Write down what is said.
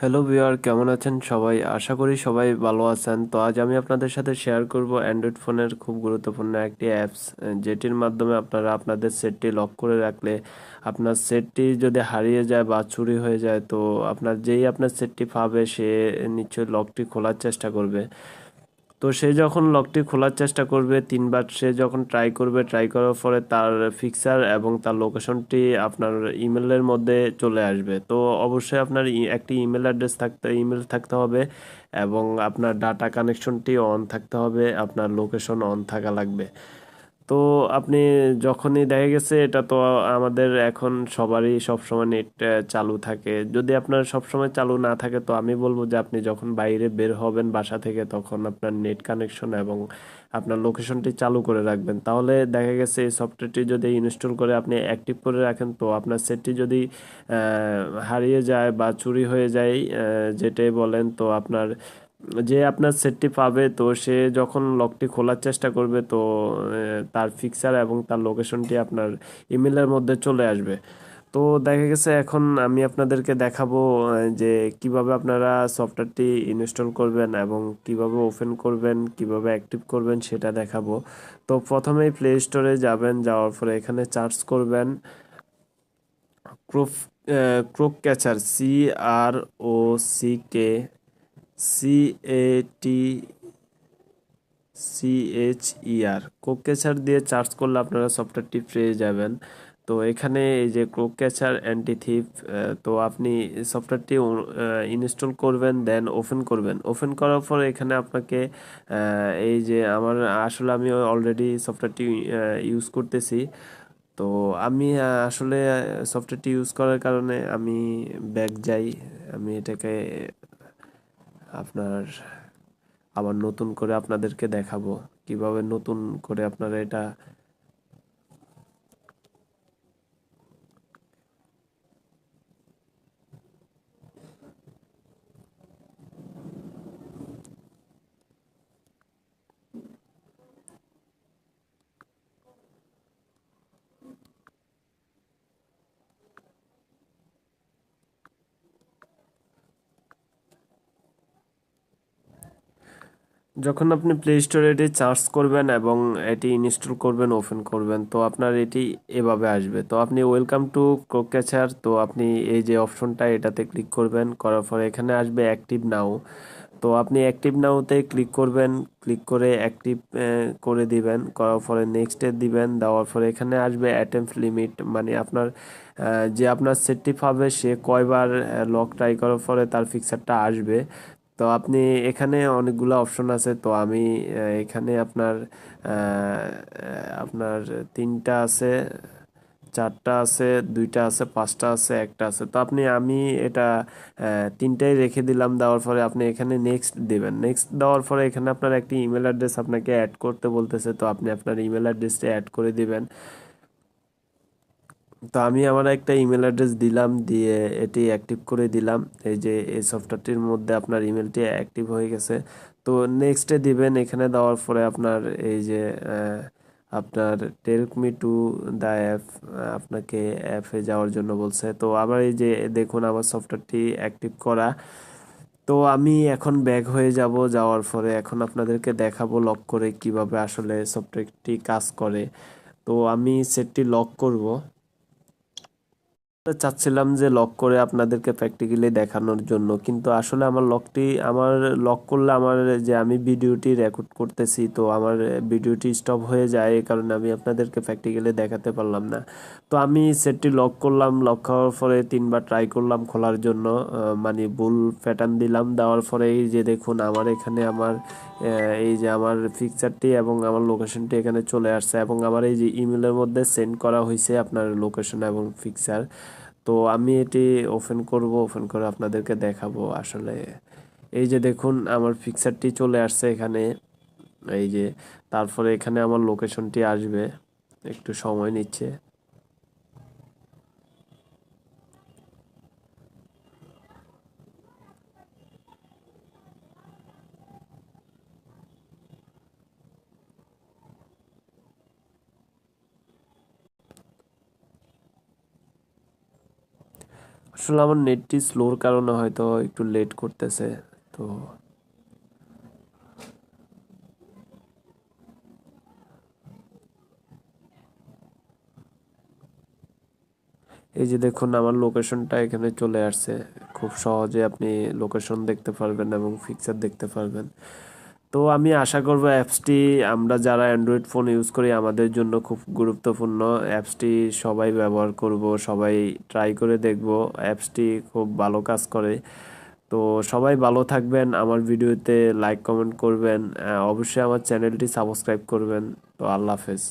Hello viewer, কেমন আছেন সবাই? আশা করি সবাই ভালো আছেন। তো আজ আমি আপনাদের সাথে শেয়ার করব অ্যান্ড্রয়েড ফোনের খুব গুরুত্বপূর্ণ একটি অ্যাপস যেটির মাধ্যমে আপনারা আপনাদের সেটটি লক করে রাখলে আপনার সেটটি যদি হারিয়ে যায় বা চুরি হয়ে যায়, তো আপনার যেই আপনার সেটটি পাবে, সে নিশ্চয়ই লকটি খোলার চেষ্টা করবে। তো সে যখন লকটি খোলার চেষ্টা করবে, তিনবার সে যখন ট্রাই করবে ট্রাই করার পরে তার ফিক্সার এবং তার লোকেশনটি আপনার ইমেলের মধ্যে চলে আসবে। তো অবশ্যই আপনার একটি ইমেল অ্যাড্রেস থাকতে ইমেল থাকতে হবে এবং আপনার ডাটা কানেকশনটি অন থাকতে হবে, আপনার লোকেশন অন থাকা লাগবে। তো আপনি যখনই দেখা গেছে, এটা তো আমাদের এখন সবারই সবসময় নেট চালু থাকে। যদি আপনার সবসময় চালু না থাকে, তো আমি বলব যে আপনি যখন বাইরে বের হবেন বাসা থেকে, তখন আপনার নেট কানেকশন এবং আপনার লোকেশনটি চালু করে রাখবেন। তাহলে দেখা গেছে, এই সফটওয়্যারটি যদি ইনস্টল করে আপনি অ্যাক্টিভ করে রাখেন, তো আপনার সেটটি যদি হারিয়ে যায় বা চুরি হয়ে যায় যেটাই বলেন, তো আপনার যে আপনার সেটটি পাবে, তো সে যখন লকটি খোলার চেষ্টা করবে, তো তার ফিক্সার এবং তার লোকেশনটি আপনার ইমেলের মধ্যে চলে আসবে। তো দেখা গেছে, এখন আমি আপনাদেরকে দেখাবো যে কীভাবে আপনারা সফটওয়্যারটি ইনস্টল করবেন এবং কীভাবে ওপেন করবেন, কীভাবে অ্যাক্টিভ করবেন সেটা দেখাবো। তো প্রথমেই প্লে স্টোরে যাবেন, যাওয়ার পরে এখানে সার্চ করবেন crop crock catcher C R O C K C A T C H E R Coke catcher দিয়ে চার্জ করলে আপনারা সফটওয়্যারটি পেয়ে যাবেন। তো এখানে এই যে ক্রোক ক্যাচার অ্যান্টি থিফ তো আপনি সফটওয়্যারটি ইনস্টল করবেন দেন ওপেন করবেন। ওপেন করার পর এখানে আপনাকে এই যে আমার, আসলে আমি অলরেডি সফটওয়্যারটি ইউজ করতেছি। তো আমি আসলে সফটওয়্যারটি ইউজ করার কারণে আমি ব্যাক যাই। আমি এটাকে আপনার আবার নতুন করে আপনাদেরকে দেখাবো। কীভাবে নতুন করে আপনারা এটা যখন আপনি প্লে স্টোরে এটি চার্জ করবেন এবং এটি ইনস্টল করবেন ওপেন করবেন, তো আপনার এটি এভাবে আসবে। তো আপনি ওয়েলকাম টু ক্যাচার তো আপনি এই যে অপশনটা এটাতে ক্লিক করবেন, করার পরে এখানে আসবে অ্যাক্টিভ নাও তো আপনি অ্যাক্টিভ নাওতে ক্লিক করবেন ক্লিক করে অ্যাক্টিভ করে দিবেন, করার পরে নেক্সটে দিবেন, দেওয়ার পরে এখানে আসবে অ্যাটেম্প লিমিট মানে আপনার যে আপনার সেটটি পাবে সে কয়বার লক ট্রাই করার পরে তার ফিক্সারটা আসবে। তো আপনি এখানে অনেকগুলো অপশন আছে। তো আমি এখানে আপনার আপনার তিনটা আছে, চারটা আছে, দুইটা আছে, পাঁচটা আছে, একটা আছে। তো আপনি, আমি এটা তিনটাই রেখে দিলাম, দেওয়ার পরে আপনি এখানে নেক্সট দেবেন। নেক্সট দেওয়ার পরে এখানে আপনার একটি ইমেল অ্যাড্রেস আপনাকে অ্যাড করতে বলতেছে। তো আপনি আপনার ইমেল অ্যাড্রেসটা অ্যাড করে দিবেন। তো আমি আমার একটা ইমেল অ্যাড্রেস দিলাম, দিয়ে এটি অ্যাক্টিভ করে দিলাম। এই যে এই সফটওয়্যারটির মধ্যে আপনার ইমেলটি অ্যাক্টিভ হয়ে গেছে। তো নেক্সটে দিবেন, এখানে দেওয়ার পরে আপনার এই যে আপনার tell me to the app আপনাকে অ্যাপে যাওয়ার জন্য বলছে। তো আবার এই যে দেখুন আমার সফটওয়্যারটি অ্যাক্টিভ করা। তো আমি এখন ব্যাক হয়ে যাব, যাওয়ার পরে এখন আপনাদেরকে দেখাবো লক করে কীভাবে আসলে সফটওয়্যারটি কাজ করে। তো আমি সেটটি লক করব। চাচ্ছিলাম যে লক করে আপনাদেরকে প্র্যাকটিক্যালি দেখানোর জন্য। কিন্তু আসলে আমার লকটি আমার লক করলে আমার যে আমি ভিডিওটি রেকর্ড করতেছি, তো আমার ভিডিওটি স্টপ হয়ে যায় এই কারণে আমি আপনাদেরকে প্র্যাকটিক্যালি দেখাতে পারলাম না। তো আমি সেটটি লক করলাম লক করার পরে তিনবার ট্রাই করলাম খোলার জন্য মানে ভুল প্যাটার্ন দিলাম, দেওয়ার পরে এই যে দেখুন, আমার এখানে আমার এই যে আমার পিকচারটি এবং আমার লোকেশনটি এখানে চলে আসছে এবং আমার এই যে ইমেলের মধ্যে সেন্ড করা হয়েছে আপনার লোকেশন এবং পিকচার তো আমি এটি ওপেন করব ওপেন করে আপনাদেরকে দেখাবো। আসলে এই যে দেখুন, আমার পিকচারটি চলে আসছে এখানে। এই যে, তারপরে এখানে আমার লোকেশনটি আসবে। একটু সময় নিচ্ছে। আসলে আমার নেটটি স্লোর কারণে হয়তো একটু লেট করতেছে, তো এই যে দেখুন, আমার লোকেশনটা এখানে চলে আসছে। খুব সহজে আপনি লোকেশন দেখতে পারবেন এবং পিকচার দেখতে পারবেন। তো আমি আশা করব অ্যাপসটি আমরা যারা অ্যান্ড্রয়েড ফোন ইউজ করি, আমাদের জন্য খুব গুরুত্বপূর্ণ। অ্যাপসটি সবাই ব্যবহার করব, সবাই ট্রাই করে দেখব। অ্যাপসটি খুব ভালো কাজ করে। তো সবাই ভালো থাকবেন, আমার ভিডিওতে লাইক কমেন্ট করবেন। অবশ্যই আমার চ্যানেলটি সাবস্ক্রাইব করবেন। তো আল্লাহ হাফেজ।